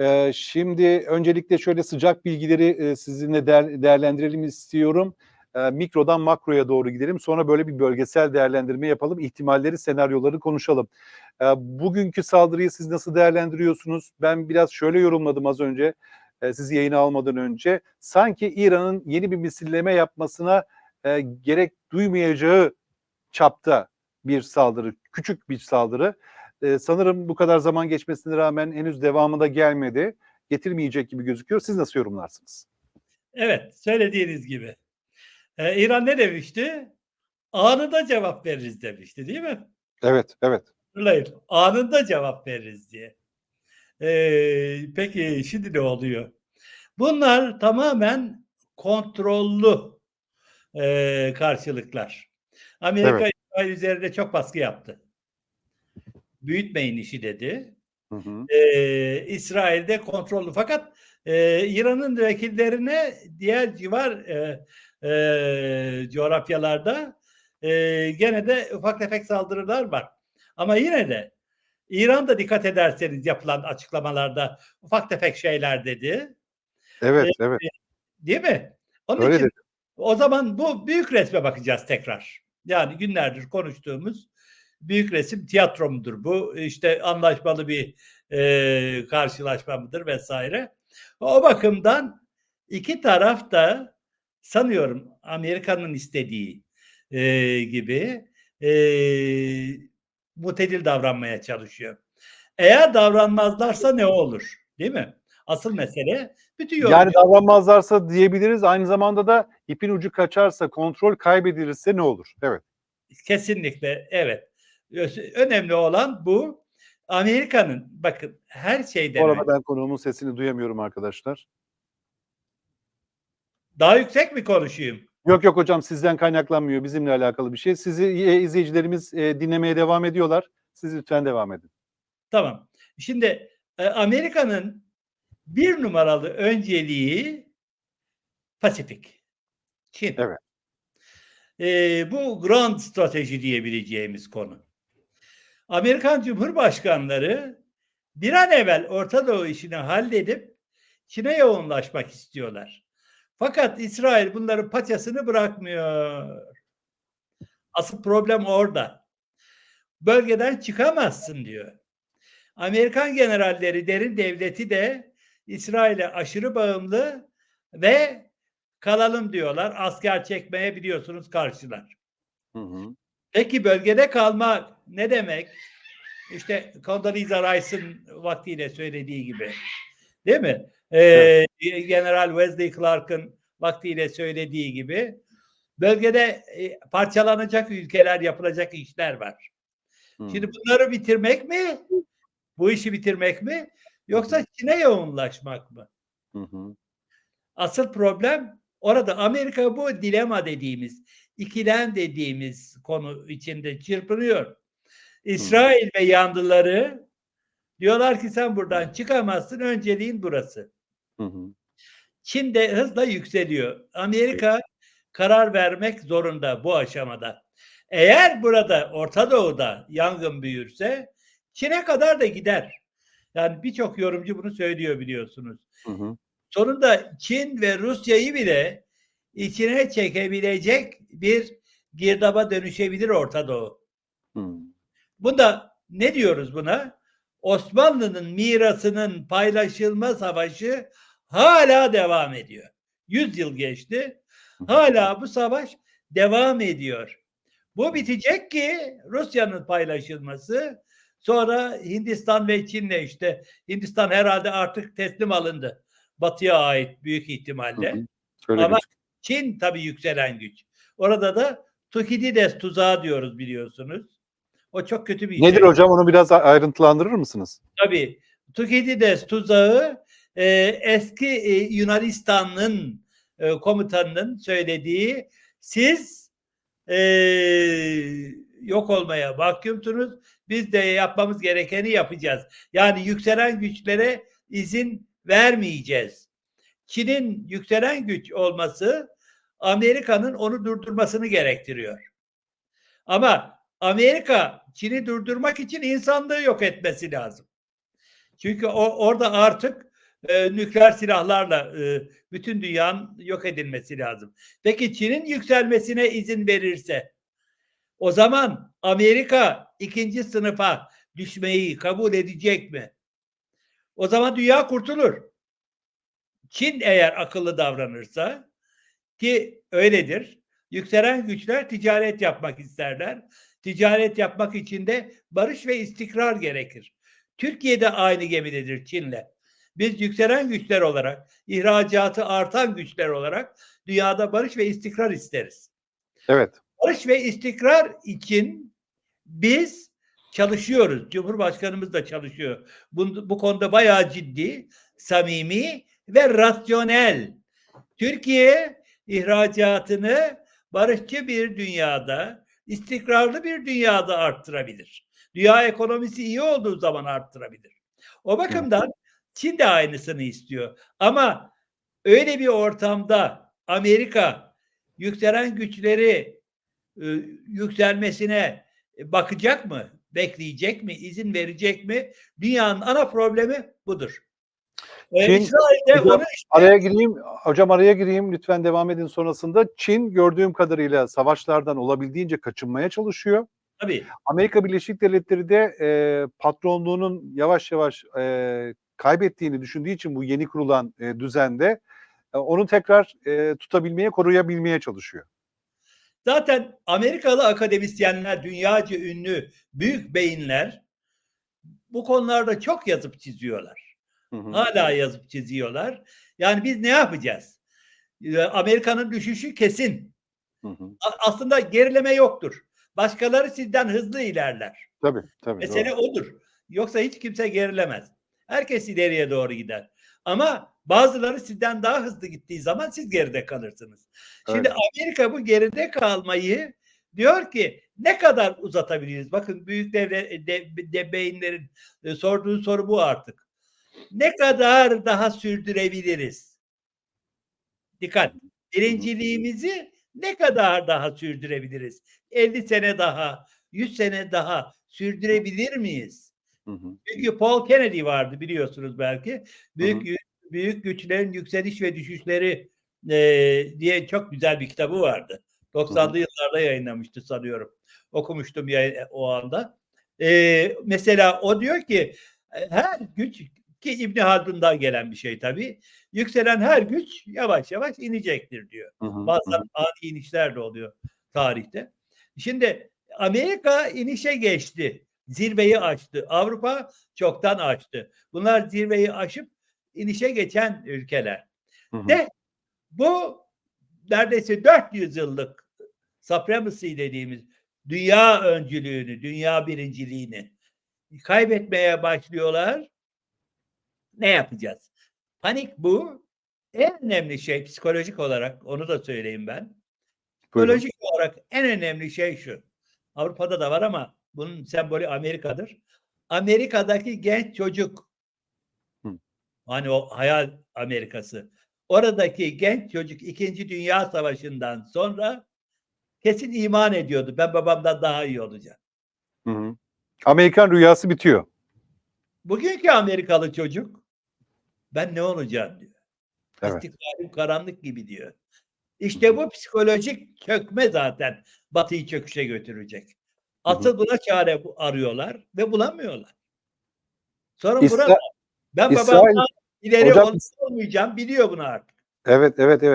Ee, şimdi öncelikle şöyle sıcak bilgileri e, sizinle değer- değerlendirelim istiyorum. Ee, mikrodan makroya doğru gidelim. Sonra böyle bir bölgesel değerlendirme yapalım. İhtimalleri, senaryoları konuşalım. Ee, bugünkü saldırıyı siz nasıl değerlendiriyorsunuz? Ben biraz şöyle yorumladım az önce. e, sizi yayına almadan önce. Sanki İran'ın yeni bir misilleme yapmasına e, gerek duymayacağı çapta bir saldırı, küçük bir saldırı. Ee, sanırım bu kadar zaman geçmesine rağmen henüz devamı da gelmedi. Getirmeyecek gibi gözüküyor. Siz nasıl yorumlarsınız? Evet, söylediğiniz gibi. Ee, İran ne demişti? Anında cevap veririz demişti, değil mi? Evet, evet. Hatırlayın. Anında cevap veririz diye. Ee, peki şimdi ne oluyor? Bunlar tamamen kontrollü e, karşılıklar. Amerika Evet. İsrail üzerinde çok baskı yaptı. Büyütmeyin işi dedi. Hı hı. Ee, İsrail'de kontrollü. Fakat e, İran'ın vekillerine diğer civar e, e, coğrafyalarda e, gene de ufak tefek saldırılar var. Ama yine de İran'da dikkat ederseniz yapılan açıklamalarda ufak tefek şeyler dedi. Evet, evet. Değil mi? Onun Öyle için dedi. o zaman bu büyük resme bakacağız tekrar. Yani günlerdir konuştuğumuz büyük resim tiyatro mudur bu? İşte anlaşmalı bir e, karşılaşma mıdır vesaire. O bakımdan iki taraf da sanıyorum Amerika'nın istediği e, gibi e, mutedil davranmaya çalışıyor. Eğer davranmazlarsa ne olur? Değil mi? Asıl mesele bütün yorum Yani davranmazlarsa diyebiliriz. Aynı zamanda da ipin ucu kaçarsa, kontrol kaybedilirse ne olur? Evet. Kesinlikle evet. Önemli olan bu. Amerika'nın bakın her şeyden Bu arada ben konuğumun sesini duyamıyorum arkadaşlar. daha yüksek mi konuşayım? Yok yok hocam sizden kaynaklanmıyor. Bizimle alakalı bir şey. Sizi e, izleyicilerimiz e, dinlemeye devam ediyorlar. Siz lütfen devam edin. Tamam. Şimdi e, Amerika'nın bir numaralı önceliği Pasifik. Çin. Evet. E, bu grand strateji diyebileceğimiz konu. Amerikan Cumhurbaşkanları bir an evvel Orta Doğu işini halledip Çin'e yoğunlaşmak istiyorlar. Fakat İsrail bunların paçasını bırakmıyor. Asıl problem orada. Bölgeden çıkamazsın diyor. Amerikan generalleri derin devleti de İsrail'e aşırı bağımlı ve kalalım diyorlar. Asker çekmeye biliyorsunuz karşılar. Hı hı. Peki bölgede kalmak ne demek? İşte Condoleezza Rice'ın vaktiyle söylediği gibi. Değil mi? Ee, General Wesley Clark'ın vaktiyle söylediği gibi bölgede e, parçalanacak ülkeler yapılacak işler var. Hı. Şimdi bunları bitirmek mi? Bu işi bitirmek mi? Yoksa Çin'e yoğunlaşmak mı? Hı hı. Asıl problem orada Amerika bu dilema dediğimiz, ikilem dediğimiz konu içinde çırpınıyor. İsrail ve yandıları diyorlar ki sen buradan çıkamazsın, önceliğin burası. Hı hı. Çin de hızla yükseliyor. Amerika karar vermek zorunda bu aşamada. Eğer burada Orta Doğu'da yangın büyürse Çin'e kadar da gider. Yani birçok yorumcu bunu söylüyor biliyorsunuz. Hı hı. Sonunda Çin ve Rusya'yı bile içine çekebilecek bir girdaba dönüşebilir Orta Doğu. Hı. Bunda ne diyoruz buna? Osmanlı'nın mirasının paylaşılma savaşı hala devam ediyor. 100 yıl geçti. Hala bu savaş devam ediyor. Bu bitecek ki Rusya'nın paylaşılması sonra Hindistan ve Çin'le işte Hindistan herhalde artık teslim alındı. Batı'ya ait büyük ihtimalle. Hı hı. Öyle Ama. Çin tabii yükselen güç. Orada da Tukidides tuzağı diyoruz biliyorsunuz. O çok kötü bir Nedir şey. hocam? Onu biraz ayrıntılandırır mısınız? Tabii. Tukidides tuzağı e, eski e, Yunanistan'ın e, komutanının söylediği siz e, yok olmaya mahkumsunuz. Biz de yapmamız gerekeni yapacağız. Yani yükselen güçlere izin vermeyeceğiz. Çin'in yükselen güç olması Amerika'nın onu durdurmasını gerektiriyor. Ama Amerika Çin'i durdurmak için insanlığı yok etmesi lazım. Çünkü o, orada artık e, nükleer silahlarla e, bütün dünyanın yok edilmesi lazım. Peki Çin'in yükselmesine izin verirse o zaman Amerika ikinci sınıfa düşmeyi kabul edecek mi? O zaman dünya kurtulur. Çin eğer akıllı davranırsa ki öyledir. Yükselen güçler ticaret yapmak isterler. Ticaret yapmak için de barış ve istikrar gerekir. Türkiye de aynı gemidedir Çin'le. Biz yükselen güçler olarak, ihracatı artan güçler olarak dünyada barış ve istikrar isteriz. Evet. Barış ve istikrar için biz çalışıyoruz. Cumhurbaşkanımız da çalışıyor. Bu, bu konuda bayağı ciddi, samimi ve rasyonel. Türkiye ihracatını barışçı bir dünyada, istikrarlı bir dünyada arttırabilir. Dünya ekonomisi iyi olduğu zaman arttırabilir. O bakımdan Çin de aynısını istiyor. Ama öyle bir ortamda Amerika yükselen güçleri e, yükselmesine bakacak mı? Bekleyecek mi? izin verecek mi? Dünyanın ana problemi budur. Ee, Çin- İsrail'de Hocam, onu Araya gireyim. Hocam araya gireyim. Lütfen devam edin sonrasında. Çin gördüğüm kadarıyla savaşlardan olabildiğince kaçınmaya çalışıyor. tabii Amerika Birleşik Devletleri de e, patronluğunun yavaş yavaş e, kaybettiğini düşündüğü için bu yeni kurulan e, düzende e, onu tekrar e, tutabilmeye, koruyabilmeye çalışıyor. Zaten Amerikalı akademisyenler, dünyaca ünlü büyük beyinler bu konularda çok yazıp çiziyorlar. Hı hı. Hala yazıp çiziyorlar. Yani biz ne yapacağız? Ee, Amerika'nın düşüşü kesin. Hı hı. Aslında gerileme yoktur. Başkaları sizden hızlı ilerler. Tabii, tabii. Mesele doğru. odur. Yoksa hiç kimse gerilemez. Herkes ileriye doğru gider. Ama bazıları sizden daha hızlı gittiği zaman siz geride kalırsınız. Şimdi Amerika bu geride kalmayı diyor ki ne kadar uzatabiliriz? Bakın büyük devlet de, de beyinlerin e, sorduğu soru bu artık. Ne kadar daha sürdürebiliriz? Dikkat. Birinciliğimizi ne kadar daha sürdürebiliriz? 50 sene daha, 100 sene daha sürdürebilir miyiz? Hı hı. Çünkü Paul Kennedy vardı biliyorsunuz belki. Büyük Hı yü- büyük güçlerin yükseliş ve düşüşleri eee, diye çok güzel bir kitabı vardı. 90'lı yıllarda yayınlamıştı sanıyorum. Okumuştum ya, o anda. Eee, mesela o diyor ki e, her güç ki İbni Haldun'dan gelen bir şey tabii. Yükselen her güç yavaş yavaş inecektir diyor. Hı hı. Bazen ani inişler de oluyor tarihte. Şimdi Amerika inişe geçti. Zirveyi aştı. Avrupa çoktan aştı. Bunlar zirveyi aşıp inişe geçen ülkeler. Hı hı. De bu neredeyse 400 yıllık supremacy dediğimiz dünya öncülüğünü, dünya birinciliğini kaybetmeye başlıyorlar. Ne yapacağız? Panik bu. En önemli şey psikolojik olarak onu da söyleyeyim ben. Buyurun. Psikolojik olarak en önemli şey şu. Avrupa'da da var ama bunun sembolü Amerika'dır. Amerika'daki genç çocuk Hı. hani o hayal Amerikası. Oradaki genç çocuk 2. Dünya Savaşı'ndan sonra kesin iman ediyordu. Ben babamdan daha iyi olacağım. Hı hı. Amerikan rüyası bitiyor. Bugünkü Amerikalı çocuk ben ne olacağım diyor. Evet. İstikbalim karanlık gibi diyor. İşte bu psikolojik çökme zaten Batı'yı çöküşe götürecek. Asıl buna çare arıyorlar ve bulamıyorlar. Sorun İsra- burada. Ben İsrail- babamdan ileri Hocam- ol- olmayacağım biliyor bunu artık. Evet, evet, evet.